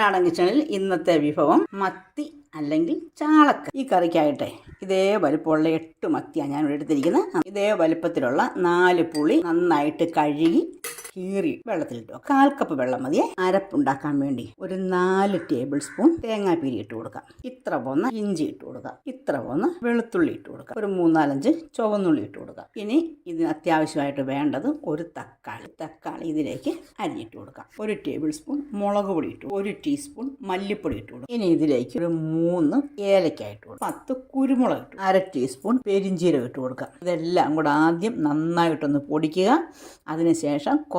കർണാടക കിച്ചണിൽ ഇന്നത്തെ വിഭവം മത്തി അല്ലെങ്കിൽ ചാളക്ക ഈ കറിക്കായിട്ടെ ഇതേ വലുപ്പമുള്ള എട്ട് മത്തിയാണ് ഞാൻ എടുത്തിരിക്കുന്നത്. ഇതേ വലുപ്പത്തിലുള്ള നാല് പുളി നന്നായിട്ട് കഴുകി കീറി വെള്ളത്തിലിട്ടു. കാൽ കപ്പ് വെള്ളം മതിയെ അരപ്പുണ്ടാക്കാൻ വേണ്ടി ഒരു നാല് ടേബിൾ സ്പൂൺ തേങ്ങാപ്പീരി ഇട്ട് കൊടുക്കാം. ഇത്ര പോന്ന ഇഞ്ചി ഇട്ട് കൊടുക്കാം. ഇത്ര പോന്ന വെളുത്തുള്ളി ഇട്ട് കൊടുക്കാം. ഒരു മൂന്നാലഞ്ച് ചുവന്നുള്ളി ഇട്ട് കൊടുക്കാം. ഇനി ഇതിന് അത്യാവശ്യമായിട്ട് വേണ്ടത് ഒരു തക്കാളി. തക്കാളി ഇതിലേക്ക് അരിഞ്ഞിട്ട് കൊടുക്കാം. ഒരു ടേബിൾ സ്പൂൺ മുളക് പൊടി ഇട്ടു ഒരു ടീസ്പൂൺ മല്ലിപ്പൊടി ഇട്ട് കൊടുക്കാം. ഇനി ഇതിലേക്ക് ഒരു മൂന്ന് ഏലക്ക ഇട്ട് കൊടുക്കാം. പത്ത് കുരുമുളക് ഇട്ടു അര ടീസ്പൂൺ പെരിഞ്ചീരകം ഇട്ട് കൊടുക്കാം. ഇതെല്ലാം കൂടെ ആദ്യം നന്നായിട്ടൊന്ന് പൊടിക്കുക. അതിനുശേഷം കുറച്ച്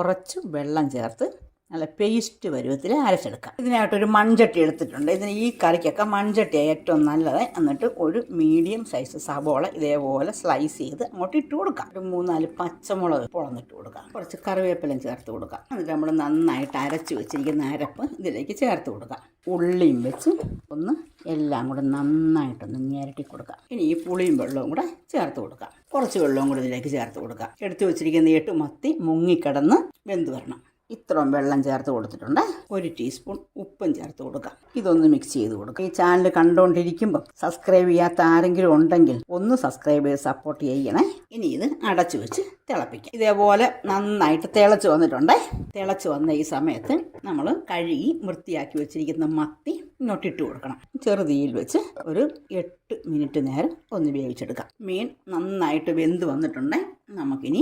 വെള്ളം ചേർത്ത് നല്ല പേസ്റ്റ് പരുവത്തിൽ അരച്ചെടുക്കാം. ഇതിനായിട്ടൊരു മൺചട്ടി എടുത്തിട്ടുണ്ട്. ഇതിന് ഈ കറിക്കൊക്കെ മൺചട്ടിയാണ് ഏറ്റവും നല്ലത്. എന്നിട്ട് ഒരു മീഡിയം സൈസ് സബോള ഇതേപോലെ സ്ലൈസ് ചെയ്ത് അങ്ങോട്ട് ഇട്ട് കൊടുക്കാം. ഒരു മൂന്നാൽ പച്ചമുളക് പൊളന്നിട്ട് കൊടുക്കാം. കുറച്ച് കറിവേപ്പിലയും ചേർത്ത് കൊടുക്കാം. എന്നിട്ട് നമ്മൾ നന്നായിട്ട് അരച്ച് വെച്ചിരിക്കുന്ന അരപ്പ് ഇതിലേക്ക് ചേർത്ത് കൊടുക്കാം. ഉള്ളിയും വെച്ച് ഒന്ന് എല്ലാം കൂടെ നന്നായിട്ടൊന്ന് ഞെരട്ടി കൊടുക്കാം. ഇനി ഈ പുളിയും വെള്ളവും കൂടെ ചേർത്ത് കൊടുക്കാം. കുറച്ച് വെള്ളവും കൂടെ ഇതിലേക്ക് ചേർത്ത് കൊടുക്കുക. എടുത്തു വെച്ചിരിക്കുന്ന എട്ട് മത്തി മുങ്ങിക്കിടന്ന് വെന്ത് വരണം. ഇത്രയും വെള്ളം ചേർത്ത് കൊടുത്തിട്ടുണ്ട്. ഒരു ടീസ്പൂൺ ഉപ്പും ചേർത്ത് കൊടുക്കാം ഇതൊന്ന് മിക്സ് ചെയ്ത് കൊടുക്കാം ഈ ചാനൽ കണ്ടുകൊണ്ടിരിക്കുമ്പോൾ സബ്സ്ക്രൈബ് ചെയ്യാത്ത ആരെങ്കിലും ഉണ്ടെങ്കിൽ ഒന്ന് സബ്സ്ക്രൈബ് ചെയ്ത് സപ്പോർട്ട് ചെയ്യണേ. ഇനി ഇത് അടച്ചു വെച്ച് തിളപ്പിക്കാം. ഇതേപോലെ നന്നായിട്ട് തിളച്ച് വന്നിട്ടുണ്ട്. തിളച്ച് വന്ന ഈ സമയത്ത് നമ്മൾ കഴുകി വൃത്തിയാക്കി വെച്ചിരിക്കുന്ന മത്തി ഇങ്ങോട്ട് കൊടുക്കണം. ചെറുതീയിൽ വെച്ച് ഒരു എട്ട് മിനിറ്റ് നേരം ഒന്ന് വേവിച്ചെടുക്കാം. മീൻ നന്നായിട്ട് വെന്ത് വന്നിട്ടുണ്ട്. നമുക്കിനി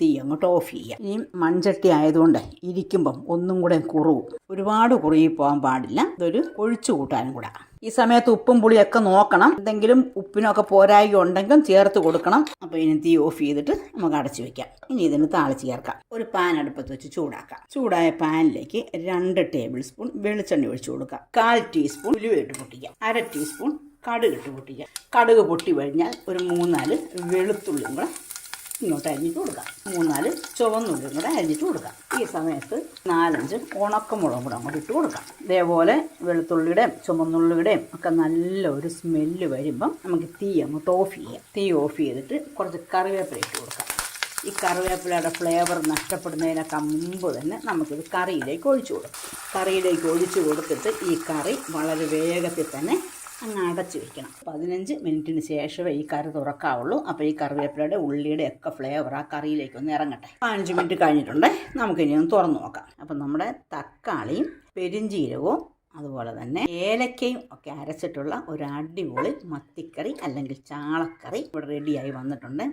തീ അങ്ങോട്ട് ഓഫ് ചെയ്യാം. ഇനി മൺചട്ടി ആയതുകൊണ്ട് ഇരിക്കുമ്പം ഒന്നും കൂടെ കുറുവും ഒരുപാട് കുറുകി പോകാൻ പാടില്ല. ഇതൊരു ഒഴിച്ചു കൂട്ടാനും കൂടെ. ഈ സമയത്ത് ഉപ്പും പുളിയൊക്കെ നോക്കണം. എന്തെങ്കിലും ഉപ്പിനൊക്കെ പോരായി ഉണ്ടെങ്കിൽ ചേർത്ത് കൊടുക്കണം. അപ്പോൾ ഇനി തീ ഓഫ് ചെയ്തിട്ട് നമുക്ക് അടച്ചു വെക്കാം. ഇനി ഇതിന് താളിച്ച് ചേർക്കാം. ഒരു പാൻ അടുപ്പത്ത് വെച്ച് ചൂടാക്കാം. ചൂടായ പാനിലേക്ക് രണ്ട് ടേബിൾ സ്പൂൺ വെളിച്ചെണ്ണ ഒഴിച്ചു കൊടുക്കാം. കാൽ ടീസ്പൂൺ ഉലുവയിട്ട് പൊട്ടിക്കാം. അര ടീസ്പൂൺ കടുക് ഇട്ട് പൊട്ടിക്കാം. കടുക് പൊട്ടി കഴിഞ്ഞാൽ ഒരു മൂന്നാൽ വെളുത്തുള്ളിയും കൂടെ ഇങ്ങോട്ട് അരിഞ്ഞിട്ട് കൊടുക്കാം. മൂന്നാൽ ചുവന്നുള്ളിയും കൂടെ അരിഞ്ഞിട്ട് കൊടുക്കാം. ഈ സമയത്ത് നാലഞ്ച് ഉണക്കമുളകും കൂടെ അങ്ങോട്ട് ഇട്ട് കൊടുക്കാം. ഇതേപോലെ വെളുത്തുള്ളിയുടെയും ചുമന്നുള്ളിയുടെയും ഒക്കെ നല്ല ഒരു സ്മെല്ല് വരുമ്പം നമുക്ക് തീ അങ്ങോട്ട് ഓഫ് ചെയ്യാം. തീ ഓഫ് ചെയ്തിട്ട് കുറച്ച് കറിവേപ്പില ഇട്ട് കൊടുക്കാം. ഈ കറിവേപ്പിലയുടെ ഫ്ലേവർ നഷ്ടപ്പെടുന്നതിനൊക്കെ മുമ്പ് തന്നെ നമുക്കിത് കറിയിലേക്ക് ഒഴിച്ചു കൊടുക്കാം. കറിയിലേക്ക് ഒഴിച്ചു കൊടുത്തിട്ട് ഈ കറി വളരെ വേഗത്തിൽ തന്നെ അങ്ങ് അടച്ചു വെക്കണം പതിനഞ്ച് മിനിറ്റിന് ശേഷമേ ഈ കറി തുറക്കാവുള്ളൂ. അപ്പോൾ ഈ കറിവേപ്പിലയുടെ ഉള്ളിയുടെ ഒക്കെ ഫ്ലേവർ ആ കറിയിലേക്ക് ഒന്ന് ഇറങ്ങട്ടെ. പതിനഞ്ച് മിനിറ്റ് കഴിഞ്ഞിട്ടുണ്ട്. നമുക്കിനി ഒന്ന് തുറന്നു നോക്കാം. അപ്പം നമ്മുടെ തക്കാളിയും പെരിഞ്ചീരകവും അതുപോലെ തന്നെ ഏലക്കയും ഒക്കെ അരച്ചിട്ടുള്ള ഒരു അടിപൊളി മത്തിക്കറി അല്ലെങ്കിൽ ചാളക്കറി ഇവിടെ റെഡിയായി വന്നിട്ടുണ്ട്.